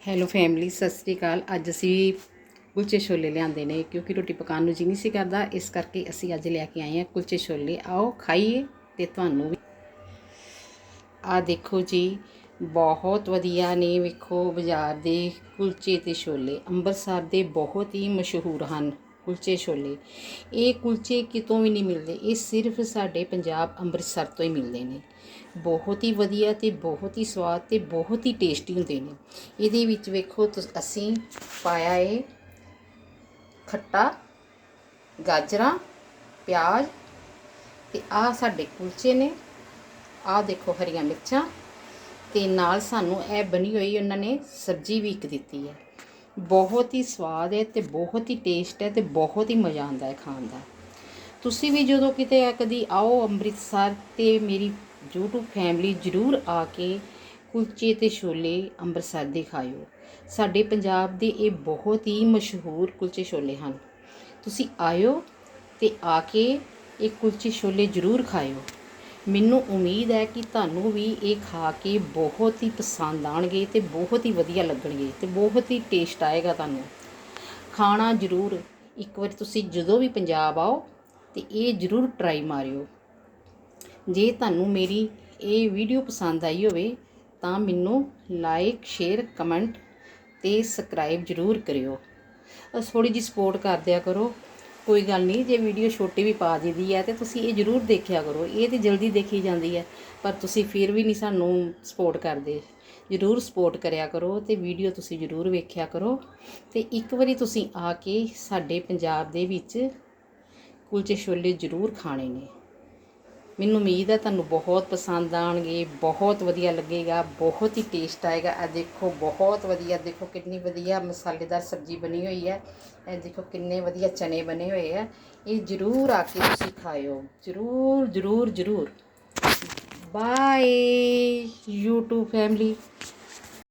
Hello family, Sat Sri ਅਕਾਲ। ਅੱਜ ਅਸੀਂ ਕੁਲਚੇ ਛੋਲੇ ਲਿਆਂਦੇ ਨੇ ਕਿਉਂਕਿ ਰੋਟੀ ਪਕਾਉਣ ਨੂੰ ਜੀ ਨਹੀਂ ਸੀ ਕਰਦਾ, ਇਸ ਕਰਕੇ ਅਸੀਂ ਅੱਜ ਲੈ ਕੇ ਆਏ ਹਾਂ ਕੁਲਚੇ ਛੋਲੇ। ਆਓ ਖਾਈਏ ਤੇ ਤੁਹਾਨੂੰ ਵੀ। ਆ ਦੇਖੋ ਜੀ, ਬਹੁਤ ਵਧੀਆ ਨੇ। ਵੇਖੋ ਬਾਜ਼ਾਰ ਦੇ ਕੁਲਚੇ ਤੇ ਛੋਲੇ ਅੰਮ੍ਰਿਤਸਰ ਦੇ ਬਹੁਤ ਹੀ ਮਸ਼ਹੂਰ ਹਨ। ਕੁਲਚੇ ਛੋਲੇ। ਇਹ ਕੁਲਚੇ ਕਿਤੋਂ ਵੀ ਨਹੀਂ ਮਿਲਦੇ। ਇਹ ਸਿਰਫ ਸਾਡੇ ਪੰਜਾਬ ਅੰਮ੍ਰਿਤਸਰ ਤੋਂ ਹੀ ਮਿਲਦੇ ਨੇ। ਬਹੁਤ ਹੀ ਵਧੀਆ ਤੇ ਬਹੁਤ ਹੀ ਸਵਾਦ ਤੇ ਬਹੁਤ ਹੀ ਟੇਸਟੀ ਹੁੰਦੇ ਨੇ। ਇਹਦੇ ਵਿੱਚ ਵੇਖੋ ਤੁਸ- ਅਸੀਂ ਪਾਇਆ ਏ ਖੱਟਾ, ਗਾਜਰਾਂ, ਪਿਆਜ਼ ਤੇ ਆਹ ਸਾਡੇ ਕੁਲਚੇ ਨੇ। ਆਹ ਦੇਖੋ ਹਰੀਆਂ ਮਿਰਚਾਂ ਤੇ ਨਾਲ ਸਾਨੂੰ ਇਹ ਬਣੀ ਹੋਈ ਉਹਨਾਂ ਨੇ ਸਬਜ਼ੀ ਵੀ ਇੱਕ ਦਿੱਤੀ ਹੈ। ਬਹੁਤ ਹੀ ਸਵਾਦ ਹੈ ਤੇ ਬਹੁਤ ਹੀ ਟੇਸਟ ਹੈ ਤੇ ਬਹੁਤ ਹੀ ਮਜ਼ਾ ਆਉਂਦਾ ਹੈ ਖਾਣ ਦਾ। ਤੁਸੀਂ ਵੀ ਜਦੋਂ ਕਿਤੇ ਕਦੀ ਆਓ ਅੰਮ੍ਰਿਤਸਰ ਤੇ ਮੇਰੀ YouTube ਫੈਮਿਲੀ ਜਰੂਰ ਆ ਕੇ ਕੁਲਚੇ ਤੇ ਛੋਲੇ ਅੰਮ੍ਰਿਤਸਰ ਦੇ ਖਾਇਓ। ਸਾਡੇ ਪੰਜਾਬ ਦੇ ਇਹ ਬਹੁਤ ਹੀ ਮਸ਼ਹੂਰ ਕੁਲਚੇ ਛੋਲੇ ਹਨ। ਤੁਸੀਂ ਆਇਓ ਤੇ ਆ ਕੇ ਇਹ ਕੁਲਚੇ ਛੋਲੇ ਜਰੂਰ ਖਾਇਓ। ਮੈਨੂੰ ਉਮੀਦ ਹੈ ਕਿ ਤੁਹਾਨੂੰ ਵੀ ਇਹ ਖਾ ਕੇ ਬਹੁਤ ਹੀ ਪਸੰਦ ਆਣਗੇ ਅਤੇ ਬਹੁਤ ਹੀ ਵਧੀਆ ਲੱਗਣਗੇ ਅਤੇ ਬਹੁਤ ਹੀ ਟੇਸਟ ਆਏਗਾ ਤੁਹਾਨੂੰ। ਖਾਣਾ ਜ਼ਰੂਰ ਇੱਕ ਵਾਰ ਤੁਸੀਂ ਜਦੋਂ ਵੀ ਪੰਜਾਬ ਆਓ ਤੇ ਇਹ ਜ਼ਰੂਰ ਟਰਾਈ ਮਾਰਿਓ। ਜੇ ਤੁਹਾਨੂੰ ਮੇਰੀ ਇਹ ਵੀਡੀਓ ਪਸੰਦ ਆਈ ਹੋਵੇ ਤਾਂ ਮੈਨੂੰ ਲਾਈਕ ਸ਼ੇਅਰ ਕਮੈਂਟ ਤੇ ਸਬਸਕ੍ਰਾਈਬ ਜ਼ਰੂਰ ਕਰਿਓ। ਥੋੜੀ ਜੀ ਸਪੋਰਟ ਕਰ ਦਿਆ ਕਰੋ। ਕੋਈ ਗੱਲ ਨਹੀਂ, ਜੇ ਵੀਡੀਓ ਛੋਟੀ ਵੀ ਪਾ ਦਿੱਦੀ ਹੈ ਤੇ ਤੁਸੀਂ ਇਹ ਜ਼ਰੂਰ ਦੇਖਿਆ ਕਰੋ, ਇਹ ਤੇ ਜਲਦੀ ਦੇਖੀ ਜਾਂਦੀ ਹੈ, ਪਰ ਤੁਸੀਂ ਫਿਰ ਵੀ ਨਹੀਂ ਸਾਨੂੰ ਸਪੋਰਟ ਕਰਦੇ। ਜ਼ਰੂਰ ਸਪੋਰਟ ਕਰਿਆ ਕਰੋ ਤੇ ਵੀਡੀਓ ਤੁਸੀਂ ਜ਼ਰੂਰ ਵੇਖਿਆ ਕਰੋ। ਤੇ ਇੱਕ ਵਾਰੀ ਤੁਸੀਂ ਆ ਕੇ ਸਾਡੇ ਪੰਜਾਬ ਦੇ ਵਿੱਚ ਕੁਲਚੇ ਛੋਲੇ ਜ਼ਰੂਰ ਖਾਣੇ ਨੇ। ਮੈਨੂੰ ਉਮੀਦ ਹੈ ਤੁਹਾਨੂੰ ਬਹੁਤ ਪਸੰਦ ਆਣਗੇ ਬਹੁਤ ਵਧੀਆ ਲੱਗੇਗਾ, ਬਹੁਤ ਹੀ ਟੇਸਟ ਆਏਗਾ। ਇਹ ਦੇਖੋ, ਬਹੁਤ ਵਧੀਆ, ਦੇਖੋ ਕਿੰਨੀ ਵਧੀਆ ਮਸਾਲੇਦਾਰ ਸਬਜ਼ੀ ਬਣੀ ਹੋਈ ਹੈ। ਇਹ ਦੇਖੋ ਕਿੰਨੇ ਵਧੀਆ ਚਨੇ ਬਣੇ ਹੋਏ ਆ। ਇਹ ਜ਼ਰੂਰ ਆ ਕੇ ਤੁਸੀਂ ਖਾਇਓ। ਜ਼ਰੂਰ ਜ਼ਰੂਰ ਜ਼ਰੂਰ। Bye YouTube family